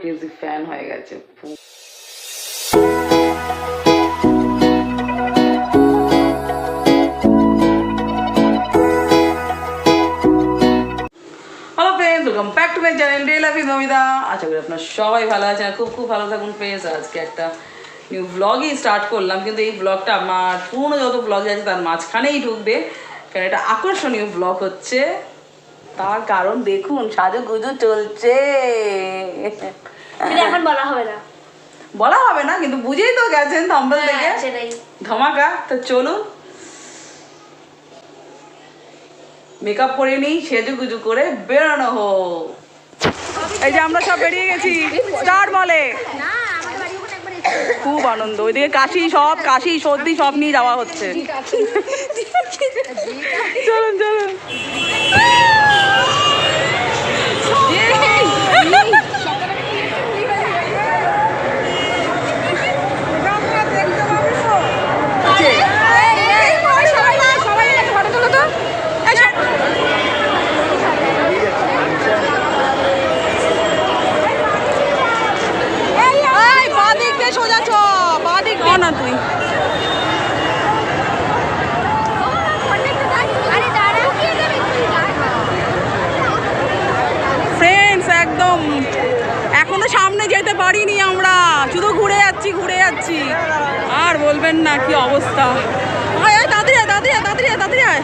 Crazy fan হয়ে গেছে আপনার সবাই ভালো খুব খুব ভালো থাকুন আজকে একটা ব্লগই স্টার্ট করলাম, কিন্তু এই ব্লগটা আমার পুরনো যত ব্লগ আছে তার মাঝখানেই ঢুকবে, কারণ এটা আকর্ষণীয় ব্লগ হচ্ছে। তার কারণ দেখুন সাজু গুজু চলছে। এটা এখন বলা হবে না। বলা হবে না কিন্তু বুঝেই তো গেছেন থাম্বল থেকে ধমাকা তো চলুন। মেকআপ করে নিই সেজু গুজু করে বেরোনো হোক। এই যে আমরা সব বেরিয়ে গেছি স্টার মলে না আমাদের বাড়ি ওখানে একবার খুব আনন্দ ওইদিকে কাশি সব কাশি সর্দি সব নিয়ে যাওয়া হচ্ছে। চলুন চলুন এই বাদিক দিয়ে সোজা চ বাদিক দিয়ে না তুই আরে দাঁড়াও কি যাবে ফ্রেন্ডস একদম এখনও সামনে যেতে পারিনি আমরা। শুধু ঘুরে যাচ্ছি ঘুরে যাচ্ছি। আর বলবেন না কি অবস্থা। তাড়াতাড়ি আয় তাড়াতাড়ি আয় তাড়াতাড়ি আয় তাড়াতাড়ি আয়।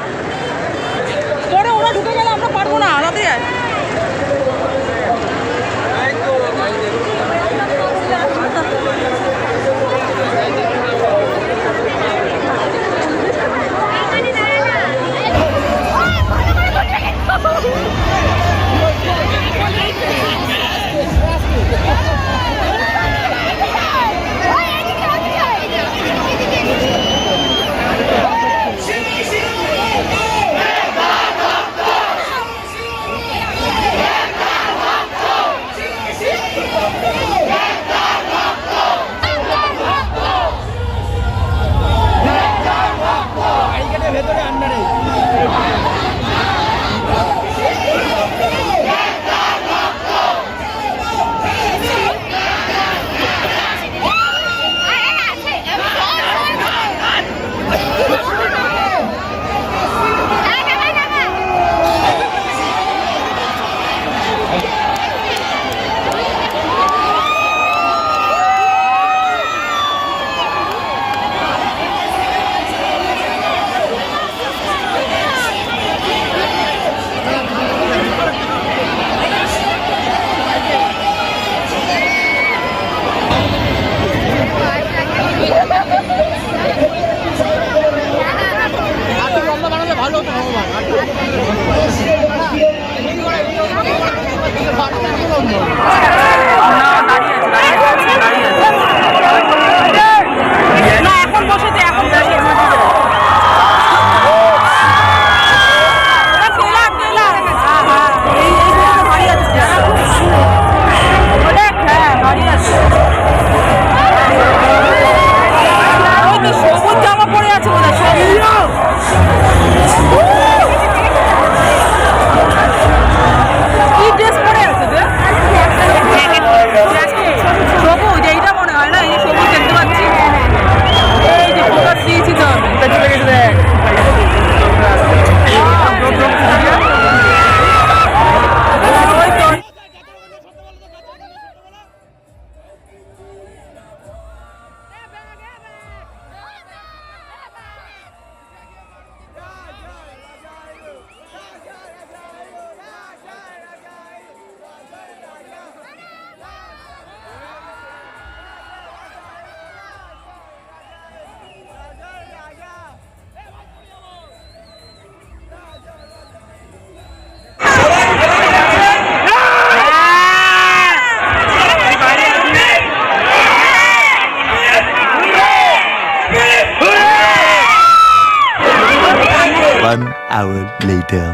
Hour later.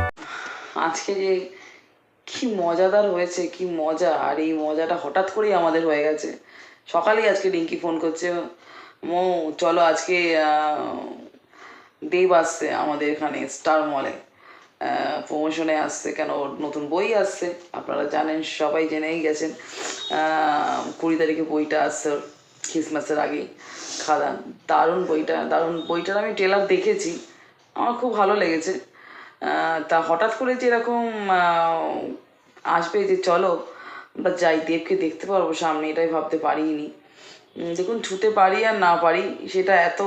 আজকে যে কি মজাদার হয়েছে, কি মজা, আর এই মজাটা হঠাৎ করেই আমাদের হয়ে গেছে। সকালেই আজকে রিঙ্কি ফোন করছে, মো, চলো আজকে দেব আসছে আমাদের এখানে স্টার মলে। প্রমোশনে আসছে, কেন নতুন বই আসছে? আপনারা জানেন, সবাই জেনেই গেছেন কুড়ি তারিখে বইটা আসছে খ্রিসমাসের আগেই, খাদান। দারুণ বইটা, দারুণ বইটার আমি ট্রেলার দেখেছি। আমার খুব ভালো লেগেছে। তা হঠাৎ করে যে এরকম আসবে যে চলো, বা যাই, দেবকে দেখতে পারব সামনে, এটাই ভাবতে পারিনি। দেখুন, ছুতে পারি আর না পারি, সেটা এত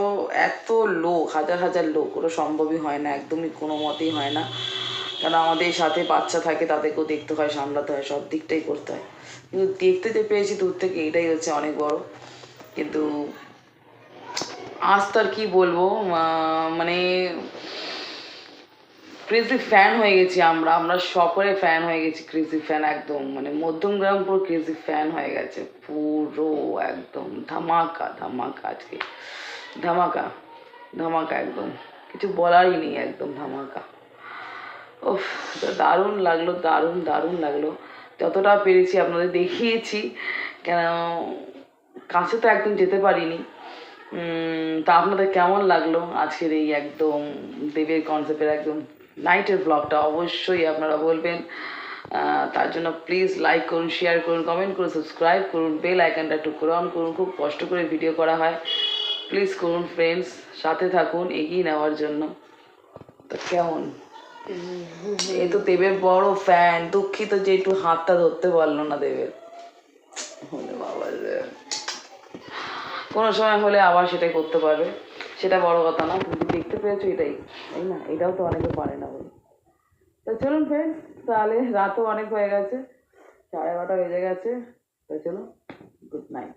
এত লোক, হাজার হাজার লোক, ওটা সম্ভবই হয় না, একদমই কোনো মতেই হয় না। কারণ আমাদের সাথে বাচ্চা থাকে, তাদেরকেও দেখতে হয়, সামলাতে হয়, সব দিকটাই করতে হয়। কিন্তু দেখতে যে পেয়েছি দূর থেকে, এটাই হচ্ছে অনেক বড়। কিন্তু আজ তো আর কি বলব মানে ক্রেজি ফ্যান হয়ে গেছি আমরা। আমরা সকলে ফ্যান হয়ে গেছি ক্রেজি ফ্যান একদম। মানে মধ্যমগ্রাম পুরো ক্রেজি ফ্যান হয়ে গেছে, পুরো একদম। ধামাকা ধামাকা আজকে। ধামাকা ধামাকা একদম। কিছু বলারই নেই একদম ধামাকা। ওফ দারুণ লাগল, দারুণ দারুণ লাগল। যতটা পেরেছি আপনাদের দেখিয়েছি। কেন, কাছে তো একদম যেতে পারিনি। তা আপনাদের কেমন লাগল আজকের এই একদম দেবের কনসেপ্টের একদম নাইটের ব্লগটা অবশ্যই আপনারা বলবেন। তার জন্য প্লিজ লাইক করুন শেয়ার করুন কমেন্ট করুন সাবস্ক্রাইব করুন বেল আইকনটা একটু অন করুন, খুব কষ্ট করে ভিডিও করা হয়। প্লিজ করুন ফ্রেন্ডস সাথে থাকুন, এগিয়ে নেওয়ার জন্য। তো কেমন? এ তো দেবের বড় ফ্যান দুঃখিত যে একটু হাতটা ধরতে পারল না দেবের। বাবা কোনো সময় হলে আবার সেটাই করতে পারবে। সেটা বড় কথা না দেখতে পেয়েছ এটাই। তাই না? এটাও তো অনেকে পারে না বলে। তো চলুন ফ্রেন্ডস তাহলে রাতও অনেক হয়ে গেছে, সাড়ে এগারোটা বেজে গেছে, তো চলুন গুড নাইট